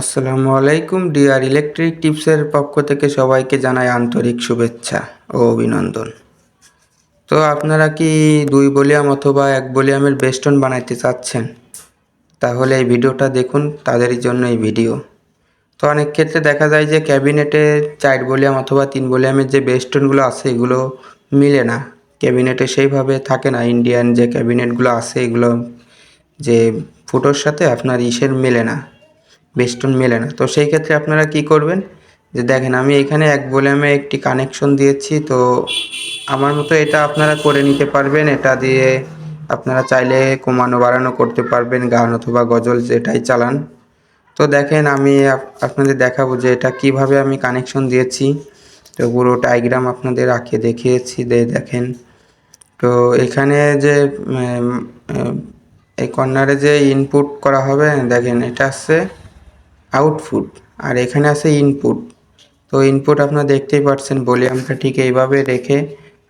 আসসালামু আলাইকুম DR electric টিপসের পক্ষ থেকে সবাইকে জানাই আন্তরিক শুভেচ্ছা ও অভিনন্দন। তো আপনারা কি দুই বলিয়াম অথবা এক বলিয়ামের বেস্টন বানাইতে চাচ্ছেন? তাহলে এই ভিডিওটা দেখুন, তাদের জন্য এই ভিডিও। তো অনেক ক্ষেত্রে দেখা যায় যে ক্যাবিনেটে চার বলিয়াম অথবা তিন বলিয়ামের যে বেস্টনগুলো আছে, এগুলো মিলে না। ক্যাবিনেটে সেইভাবে থাকে না, ইন্ডিয়ান যে ক্যাবিনেটগুলো আছে, এগুলো যে ফুটোর সাথে আপনার ইসের মেলে না। বেস্টন মেলে না। তো সেই ক্ষেত্রে আপনারা কি করবেন? যে দেখেন, আমি এখানে এক বলিয়ামে একটি কানেকশন দিয়েছি, তো আমার মতো এটা আপনারা করে নিতে পারবেন। এটা দিয়ে আপনারা চাইলে কমানো বাড়ানো করতে পারবেন, গান অথবা গজল যেটাই চালান। তো দেখেন, আমি আপ- আপনাদের দেখাবো যে এটা কীভাবে আমি কানেকশন দিয়েছি। তো পুরো ডায়াগ্রাম আপনাদের আঁকে দেখিয়েছি দেখেন। তো এখানে যে এই কর্নারে যে ইনপুট করা হবে, দেখেন, এটা আছে আউটপুট আর এখানে আছে ইনপুট তো ইনপুট আপনারা দেখতেই পাচ্ছেন ভলিউমটা ঠিক এইভাবে রেখে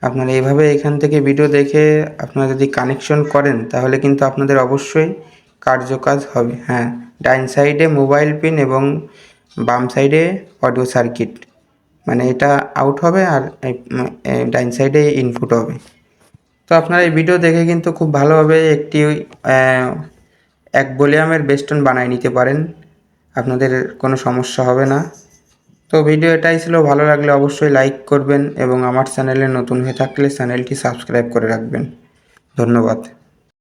আপনারা এইভাবে এখান থেকে ভিডিও দেখে আপনারা যদি কানেকশন করেন, তাহলে কিন্তু আপনাদের অবশ্যই কার্যকাজ হবে। হ্যাঁ ডাইন সাইডে মোবাইল পিন এবং বাম সাইডে অডিও সার্কিট মানে এটা আউট হবে আর ডাইন সাইডে ইনপুট হবে। তো আপনারা এই ভিডিও দেখে কিন্তু খুব ভালোভাবে একটি এক ভলিউমের বেস্টন বানিয়ে নিতে পারেন। আপনাদের কোনো সমস্যা হবে না। তো ভিডিও এটাই ছিল। ভালো লাগলে অবশ্যই লাইক করবেন এবং আমার চ্যানেলে নতুন হয়ে থাকলে চ্যানেলটি সাবস্ক্রাইব করে রাখবেন। ধন্যবাদ।